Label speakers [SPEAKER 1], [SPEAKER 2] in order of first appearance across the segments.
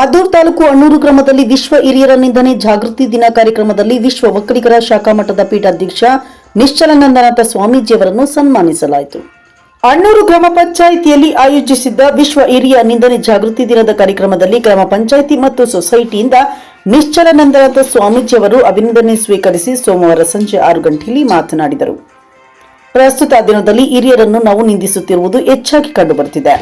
[SPEAKER 1] ಮದ್ದೂರು ತಾಲೂಕು ಅಣ್ಣೂರು ಗ್ರಾಮದಲ್ಲಿ ವಿಶ್ವ ಹಿರಿಯರ ನಿಂದನೆ ಜಾಗೃತಿ ದಿನ ಕಾರ್ಯಕ್ರಮದಲ್ಲಿ ವಿಶ್ವ ಒಕ್ಕಲಿಗರ ಶಾಖಾ ಮಠದ ಪೀಠಾಧ್ಯಕ್ಷ ನಿಶ್ಚಲಾನಂದನಾಥ ಸ್ವಾಮೀಜಿಯವರನ್ನು ಸನ್ಮಾನಿಸಲಾಯಿತು. ಅಣ್ಣೂರು ಗ್ರಾಮ ಪಂಚಾಯಿತಿಯಲ್ಲಿ ಆಯೋಜಿಸಿದ್ದ ವಿಶ್ವ ಹಿರಿಯ ನಿಂದನೆ ಜಾಗೃತಿ ದಿನದ ಕಾರ್ಯಕ್ರಮದಲ್ಲಿ ಗ್ರಾಮ ಪಂಚಾಯಿತಿ ಮತ್ತು ಸೊಸೈಟಿಯಿಂದ ನಿಶ್ಚಲಾನಂದನಾಥ ಸ್ವಾಮೀಜಿಯವರು ಅಭಿನಂದನೆ ಸ್ವೀಕರಿಸಿ ಸೋಮವಾರ ಸಂಜೆ ಆರು ಗಂಟೆಯಲ್ಲಿ ಮಾತನಾಡಿದರು. ಪ್ರಸ್ತುತ ದಿನದಲ್ಲಿ ಹಿರಿಯರನ್ನು ನಾವು ನಿಂದಿಸುತ್ತಿರುವುದು ಹೆಚ್ಚಾಗಿ ಕಂಡುಬರುತ್ತಿದೆ.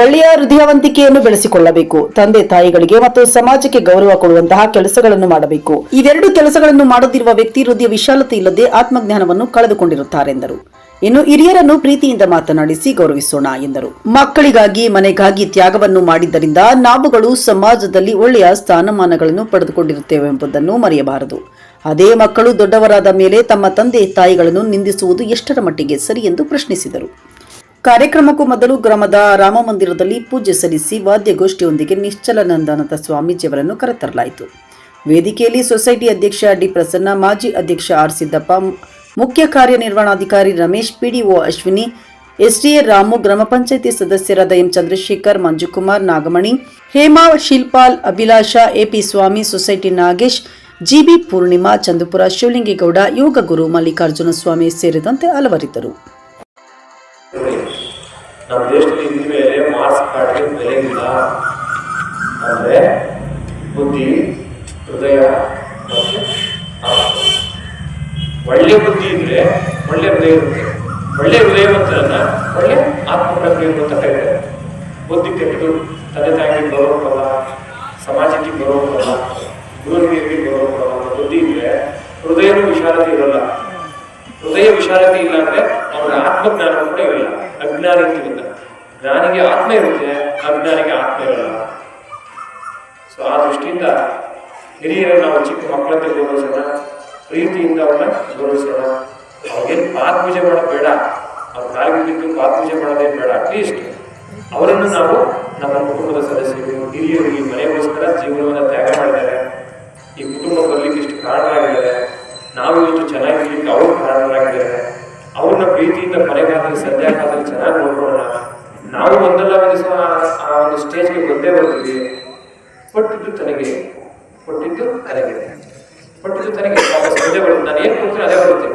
[SPEAKER 1] ಒಳ್ಳೆಯ ಹೃದಯವಂತಿಕೆಯನ್ನು ಬೆಳೆಸಿಕೊಳ್ಳಬೇಕು. ತಂದೆ ತಾಯಿಗಳಿಗೆ ಮತ್ತು ಸಮಾಜಕ್ಕೆ ಗೌರವ ಕೊಡುವಂತಹ ಕೆಲಸಗಳನ್ನು ಮಾಡಬೇಕು. ಇವೆರಡು ಕೆಲಸಗಳನ್ನು ಮಾಡುತ್ತಿರುವ ವ್ಯಕ್ತಿ ಹೃದಯ ವಿಶಾಲತೆ ಇಲ್ಲದೆ ಆತ್ಮಜ್ಞಾನವನ್ನು ಕಳೆದುಕೊಂಡಿರುತ್ತಾರೆಂದರು ಇನ್ನು ಹಿರಿಯರನ್ನು ಪ್ರೀತಿಯಿಂದ ಮಾತನಾಡಿಸಿ ಗೌರವಿಸೋಣ ಎಂದರು. ಮಕ್ಕಳಿಗಾಗಿ, ಮನೆಗಾಗಿ ತ್ಯಾಗವನ್ನು ಮಾಡಿದ್ದರಿಂದ ನಾವುಗಳು ಸಮಾಜದಲ್ಲಿ ಒಳ್ಳೆಯ ಸ್ಥಾನಮಾನಗಳನ್ನು ಪಡೆದುಕೊಂಡಿರುತ್ತೇವೆ ಎಂಬುದನ್ನು ಮರೆಯಬಾರದು. ಅದೇ ಮಕ್ಕಳು ದೊಡ್ಡವರಾದ ಮೇಲೆ ತಮ್ಮ ತಂದೆ ತಾಯಿಗಳನ್ನು ನಿಂದಿಸುವುದು ಎಷ್ಟರ ಮಟ್ಟಿಗೆ ಸರಿ ಎಂದು ಪ್ರಶ್ನಿಸಿದರು. ಕಾರ್ಯಕ್ರಮಕ್ಕೂ ಮೊದಲು ಗ್ರಾಮದ ರಾಮ ಮಂದಿರದಲ್ಲಿ ಪೂಜೆ ಸಲ್ಲಿಸಿ ವಾದ್ಯಗೋಷ್ಠಿಯೊಂದಿಗೆ ಸ್ವಾಮೀಜಿ ಸ್ವಾಮೀಜಿಯವರನ್ನು ಕರೆತರಲಾಯಿತು. ವೇದಿಕೆಯಲ್ಲಿ ಸೊಸೈಟಿ ಅಧ್ಯಕ್ಷ ಡಿ ಪ್ರಸನ್ನ, ಮಾಜಿ ಅಧ್ಯಕ್ಷ ಆರ್ ಸಿದ್ದಪ್ಪ, ಮುಖ್ಯ ಕಾರ್ಯನಿರ್ವಹಣಾಧಿಕಾರಿ ರಮೇಶ್, ಪಿಡಿಒ ಅಶ್ವಿನಿ, ಎಸ್ಡಿಎ ರಾಮು, ಗ್ರಾಮ ಪಂಚಾಯಿತಿ ಸದಸ್ಯರಾದ M Chandrashekar, Manjukumar, Nagamani, Hema, Shilpal, Abhilasha, AP Swamy, society Nagesh, GB Poornima Chandupura Shivalingegowda, yoga guru Mallikarjuna Swamy ಸೇರಿದಂತೆ ಹಲವರಿದ್ದರು.
[SPEAKER 2] ನಮ್ಮ ದೇಶದಲ್ಲಿ ಇದ್ದ ಮೇಲೆ ಮಾರ್ಕ್ಸ್ ಕಾರ್ಡ್ಗೆ ಬೆಲೆ ಇಲ್ಲ ಅಂದರೆ ಬುದ್ಧಿ, ಹೃದಯ ಮತ್ತು. ಒಳ್ಳೆ ಬುದ್ಧಿ ಇದ್ರೆ ಒಳ್ಳೆ ಹೃದಯ ಇರುತ್ತೆ. ಒಳ್ಳೆ ಹೃದಯವಂತರನ್ನ ಒಳ್ಳೆ ಆತ್ಮಪ್ರಜ್ಞೆ ಅಂತ ಕರೀತಾರೆ ಬುದ್ಧಿ ಕೆಟ್ಟದು ತಂದೆ ತಾಯಿಗೆ ಗೌರವ ಕೊಡಲ್ಲ ಸಮಾಜಕ್ಕೆ ಗೌರವ ಕೊಡಲ್ಲ ಗುರುವಿಗೆ ಗೌರವ ಬುದ್ಧಿ ಇದ್ರೆ ಹೃದಯನೂ ವಿಶಾಲತೆ ಇರಲ್ಲ. ಹೃದಯ ವಿಶಾಲತೆ ಇಲ್ಲ ಅಂದ್ರೆ ಅವನ ಆತ್ಮಜ್ಞಾನ ಕೂಡ ಇರಲ್ಲ ಅಜ್ಞಾನಿ ಅಂತ ಜ್ಞಾನಿಗೆ ಆತ್ಮ ಇರುತ್ತೆ ಅಜ್ಞಾನಿಗೆ ಆತ್ಮ ಇರಲ್ಲ. ಸೊ ಆ ದೃಷ್ಟಿಯಿಂದ ಹಿರಿಯರು ನಾವು ಚಿಕ್ಕ ಮಕ್ಕಳಂತೆ ಗೌರವಿಸೋಣ, ಪ್ರೀತಿಯಿಂದ ಅವ್ರನ್ನ ಗೌರವಿಸೋಣ. ಅವ್ರಿಗೇನು ಪಾತ್ಪೂಜೆ ಮಾಡೋದು ಬೇಡ. ಅವ್ರ ಕಾಲಿಗೆ ಬಿದ್ದು ಪಾತ್ಪೂಜೆ ಮಾಡೋದೇ ಬೇಡ. ಅಟ್ಲೀಸ್ಟ್ ಅವರನ್ನು ನಾವು ನಮ್ಮ ಕುಟುಂಬದ ಸದಸ್ಯರು ಹಿರಿಯರು ಈ ಮನೆಗೋಸ್ಕರ ಜೀವನವನ್ನು ತ್ಯಾಗ ಮಾಡಿದ್ದಾರೆ. ಈ ಕುಟುಂಬ ಬರಲಿಕ್ಕೆ ಇಷ್ಟು ಕಾರಣರಾಗಿದ್ದಾರೆ. ನಾವು ಇಷ್ಟು ಚೆನ್ನಾಗಿರ್ಲಿಕ್ಕೆ ಅವರು ಕಾರಣರಾಗಿದ್ದಾರೆ ಅವ್ರನ್ನ ಮನೆಗಾದ್ರೆ ಸದ್ಯ ಸಂಧ್ಯಾಕಾಲದಲ್ಲಿ ಚೆನ್ನಾಗಿ ನೋಡ್ಕೊಳ್ಳೋಣ. ನಾವು ಒಂದಲ್ಲ ಒಂದು ದಿವಸ ಆ ಒಂದು ಸ್ಟೇಜ್ಗೆ ಬಂದೇ ಬರ್ತೀವಿ ಕೊಟ್ಟಿದ್ದು ತನಗೆ ಕೊಟ್ಟಿದ್ದು ತನಗೆ ಕೊಟ್ಟಿದ್ದು ತನಗೆ ಸಂಜೆ ಬರುತ್ತೆ ನಾನು ಏನು ಕೊಡ್ತೀನಿ ಅದೇ ಬರುತ್ತೆ.